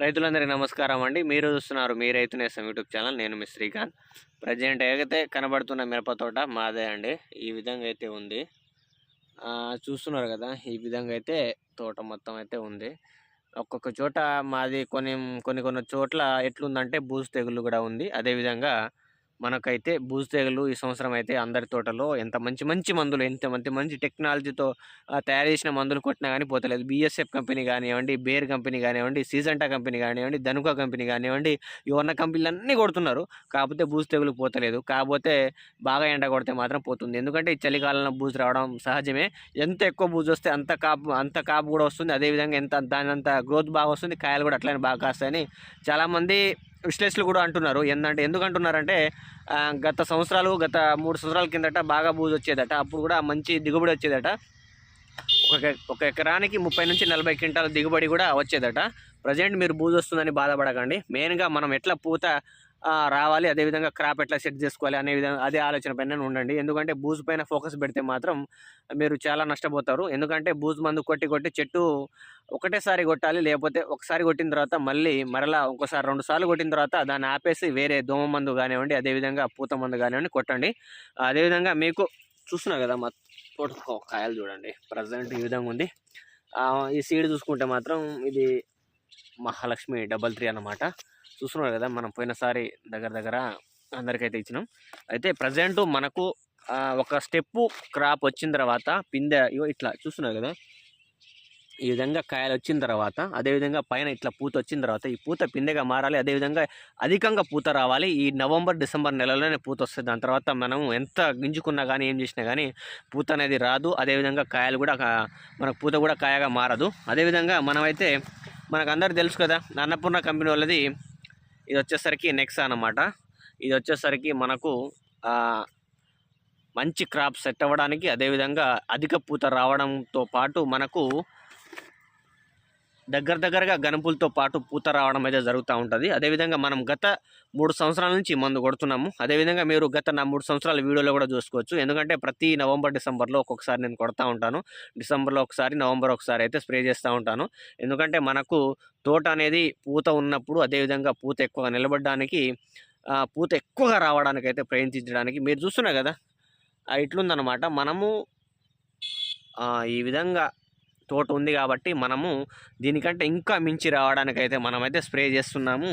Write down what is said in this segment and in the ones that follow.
రైతులందరికీ నమస్కారం అండి. మీరు చూస్తున్నారు మీ రైతు నేసం యూట్యూబ్ ఛానల్. నేను మీ శ్రీకాంత్. ప్రజెంట్ ఏదైతే కనబడుతున్న మిరపతోట మాదే అండి. ఈ విధంగా అయితే ఉంది. చూస్తున్నారు కదా ఈ విధంగా అయితే తోట మొత్తం అయితే ఉంది. ఒక్కొక్క చోట మాది కొన్ని కొన్ని కొన్ని చోట్ల ఎట్లుందంటే బూజు తెగులు కూడా ఉంది. అదేవిధంగా మనకైతే బూజు తెగులు ఈ సంవత్సరం అయితే అందరి తోటలో ఎంత మంచి మంచి మందులు ఎంత మంచి మంచి టెక్నాలజీతో తయారు చేసిన మందులు కొట్టినా కానీ పోతలేదు. బిఎస్ఎఫ్ కంపెనీ కానివ్వండి బేర్ కంపెనీ కానివ్వండి సీజంటా కంపెనీ కానివ్వండి ధనుక కంపెనీ కానివ్వండి ఇవన్న కంపెనీలు అన్నీ కొడుతున్నారు. కాకపోతే బూజు తెగులు పోతలేదు. కాకపోతే బాగా ఎండ కొడితే మాత్రం పోతుంది. ఎందుకంటే ఈ చలికాలంలో బూజు రావడం సహజమే. ఎంత ఎక్కువ బూజు వస్తే అంత కాపు అంత కాపు కూడా వస్తుంది. అదేవిధంగా ఎంత దాని అంత గ్రోత్ బాగా వస్తుంది. కాయలు కూడా అట్లనే బాగా కాస్తాయని చాలామంది విశ్లేషకులు కూడా అంటున్నారు. ఎందుకంటే ఎందుకంటున్నారంటే గత సంవత్సరాలు గత మూడు సంవత్సరాల కిందట బాగా బూజు వచ్చేదట. అప్పుడు కూడా మంచి దిగుబడి వచ్చేదట. ఒక ఒక ఎకరానికి ముప్పై నుంచి నలభై క్వింటాల దిగుబడి కూడా వచ్చేదట. ప్రజెంట్ మీరు బూజు వస్తుందని బాధపడకండి. మెయిన్గా మనం ఎట్లా పూత రావాలి. అదేవిధంగా క్రాప్ ఎట్లా సెట్ చేసుకోవాలి అనే విధంగా అదే ఆలోచన పైన ఉండండి. ఎందుకంటే బూజు పైన ఫోకస్ పెడితే మాత్రం మీరు చాలా నష్టపోతారు. ఎందుకంటే బూజు మందు కొట్టి కొట్టి చెట్టు ఒకటేసారి కొట్టాలి లేకపోతే ఒకసారి కొట్టిన తర్వాత మళ్ళీ మరలా ఇంకోసారి రెండు సార్లు కొట్టిన తర్వాత దాన్ని ఆపేసి వేరే దోమ మందు కానివ్వండి అదేవిధంగా పూత మందు కానివ్వండి కొట్టండి. అదేవిధంగా మీకు చూస్తున్నా కదా మా తోట కాయలు చూడండి. ప్రజెంట్ ఈ విధంగా ఉంది. ఈ సీడ్ చూసుకుంటే మాత్రం ఇది మహాలక్ష్మి డబల్ త్రీ అన్నమాట. చూస్తున్నారు కదా మనం పోయినసారి దగ్గర దగ్గర అందరికైతే ఇచ్చినాం. అయితే ప్రజెంట్ మనకు ఒక స్టెప్పు క్రాప్ వచ్చిన తర్వాత పిందె ఇట్లా చూస్తున్నారు కదా ఈ విధంగా కాయలు వచ్చిన తర్వాత అదేవిధంగా పైన ఇట్లా పూత వచ్చిన తర్వాత ఈ పూత పిందెగా మారాలి అదేవిధంగా అధికంగా పూత రావాలి. ఈ నవంబర్ డిసెంబర్ నెలలోనే పూత వస్తుంది. దాని తర్వాత మనం ఎంత గింజుకున్నా కానీ ఏం చేసినా కానీ పూత అనేది రాదు. అదేవిధంగా కాయలు కూడా మనకు పూత కూడా కాయగా మారదు. అదేవిధంగా మనమైతే మనకు అందరు తెలుసు కదా అన్నపూర్ణ కంపెనీ వాళ్ళది ఇది వచ్చేసరికి నెక్సా అనమాట ఇది వచ్చేసరికి మనకు మంచి క్రాప్ సెట్ అవ్వడానికి అదేవిధంగా అధిక పూత రావడంతో పాటు మనకు దగ్గర దగ్గరగా గనుపులతో పాటు పూత రావడం అయితే జరుగుతూ ఉంటుంది. అదేవిధంగా మనం గత మూడు సంవత్సరాల నుంచి మందు కొడుతున్నాము. అదేవిధంగా మీరు గత నా మూడు సంవత్సరాల వీడియోలో కూడా చూసుకోవచ్చు. ఎందుకంటే ప్రతి నవంబర్ డిసెంబర్లో ఒక్కొక్కసారి నేను కొడతా ఉంటాను. డిసెంబర్లో ఒకసారి నవంబర్ ఒకసారి అయితే స్ప్రే చేస్తూ ఉంటాను. ఎందుకంటే మనకు తోట అనేది పూత ఉన్నప్పుడు అదేవిధంగా పూత ఎక్కువగా నిలబడడానికి పూత ఎక్కువగా రావడానికి అయితే ప్రయత్నించడానికి మీరు చూస్తున్నారు కదా? ఆ, ఇట్లుందనమాట మనము ఈ విధంగా తోట ఉంది కాబట్టి మనము దీనికంటే ఇంకా మించి రావడానికి అయితే మనమైతే స్ప్రే చేస్తున్నాము.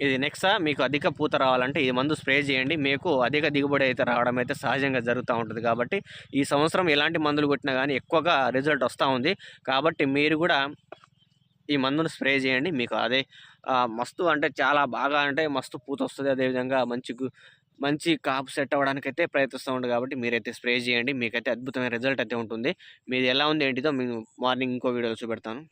ఇది నెక్స్ట్ మీకు అధిక పూత రావాలంటే ఈ మందు స్ప్రే చేయండి. మీకు అధిక దిగుబడి అయితే రావడం అయితే సహజంగా జరుగుతూ ఉంటుంది కాబట్టి ఈ సంవత్సరం ఎలాంటి మందులు కొట్టినా కానీ ఎక్కువగా రిజల్ట్ వస్తూ ఉంది. కాబట్టి మీరు కూడా ఈ మందును స్ప్రే చేయండి. మీకు అదే మస్తు అంటే చాలా బాగా అంటే మస్తు పూత వస్తుంది. అదేవిధంగా మంచి గు- మంచి కాపు సెట్ అవ్వడానికి అయితే ప్రయత్నిస్తూ ఉంటుంది కాబట్టి మీరైతే స్ప్రే చేయండి. మీకైతే అద్భుతమైన రిజల్ట్ అయితే ఉంటుంది. మీది ఎలా ఉంది ఏంటిదో మేము మార్నింగ్ ఇంకో వీడియోలో చూపెడతాను.